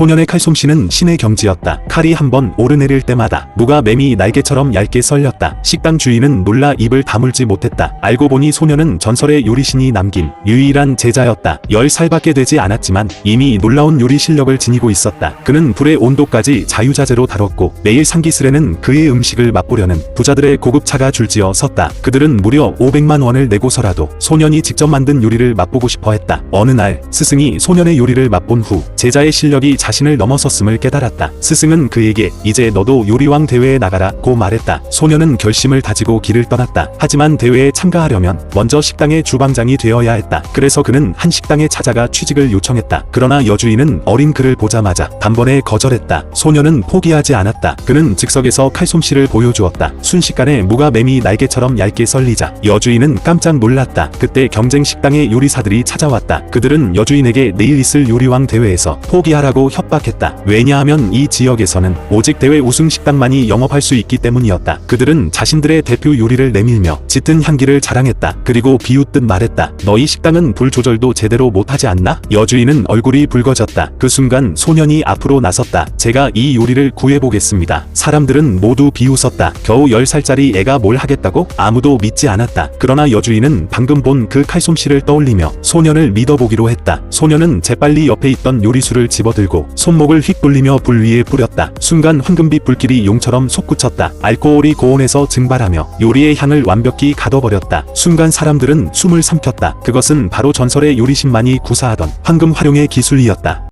소년의 칼솜씨는 신의 경지였다. 칼이 한번 오르내릴 때마다 무가 매미 날개처럼 얇게 썰렸다. 식당 주인은 놀라 입을 다물지 못했다. 알고 보니 소년은 전설의 요리신이 남긴 유일한 제자였다. 10살밖에 되지 않았지만 이미 놀라운 요리 실력을 지니고 있었다. 그는 불의 온도까지 자유자재로 다뤘고 매일 상기슬에는 그의 음식을 맛보려는 부자들의 고급차가 줄지어 섰다. 그들은 무려 500만 원을 내고서라도 소년이 직접 만든 요리를 맛보고 싶어 했다. 어느 날 스승이 소년의 요리를 맛본 후 제자의 실력이 자 신을 넘어섰음을 깨달았다. 스승은 그에게 이제 너도 요리왕 대회에 나가라 고 말했다. 소년은 결심을 다지고 길을 떠났다. 하지만 대회에 참가하려면 먼저 식당의 주방장이 되어야 했다. 그래서 그는 한 식당에 찾아가 취직을 요청했다. 그러나 여주인은 어린 그를 보자마자 단번에 거절했다. 소년은 포기하지 않았다. 그는 즉석에서 칼솜씨를 보여주었다. 순식간에 무가 매미 날개처럼 얇게 썰리자 여주인은 깜짝 놀랐다. 그때 경쟁 식당의 요리사들이 찾아왔다. 그들은 여주인에게 내일 있을 요리왕 대회에서 포기하라고 협박했다. 왜냐하면 이 지역에서는 오직 대회 우승 식당만이 영업할 수 있기 때문이었다. 그들은 자신들의 대표 요리를 내밀며 짙은 향기를 자랑했다. 그리고 비웃듯 말했다. 너희 식당은 불 조절도 제대로 못하지 않나? 여주인은 얼굴이 붉어졌다. 그 순간 소년이 앞으로 나섰다. 제가 이 요리를 구해보겠습니다. 사람들은 모두 비웃었다. 겨우 10살짜리 애가 뭘 하겠다고? 아무도 믿지 않았다. 그러나 여주인은 방금 본 그 칼솜씨를 떠올리며 소년을 믿어보기로 했다. 소년은 재빨리 옆에 있던 요리수를 집어들고 손목을 휙 돌리며 불 위에 뿌렸다. 순간 황금빛 불길이 용처럼 솟구쳤다. 알코올이 고온에서 증발하며 요리의 향을 완벽히 가둬버렸다. 순간 사람들은 숨을 삼켰다. 그것은 바로 전설의 요리신만이 구사하던 황금 활용의 기술이었다.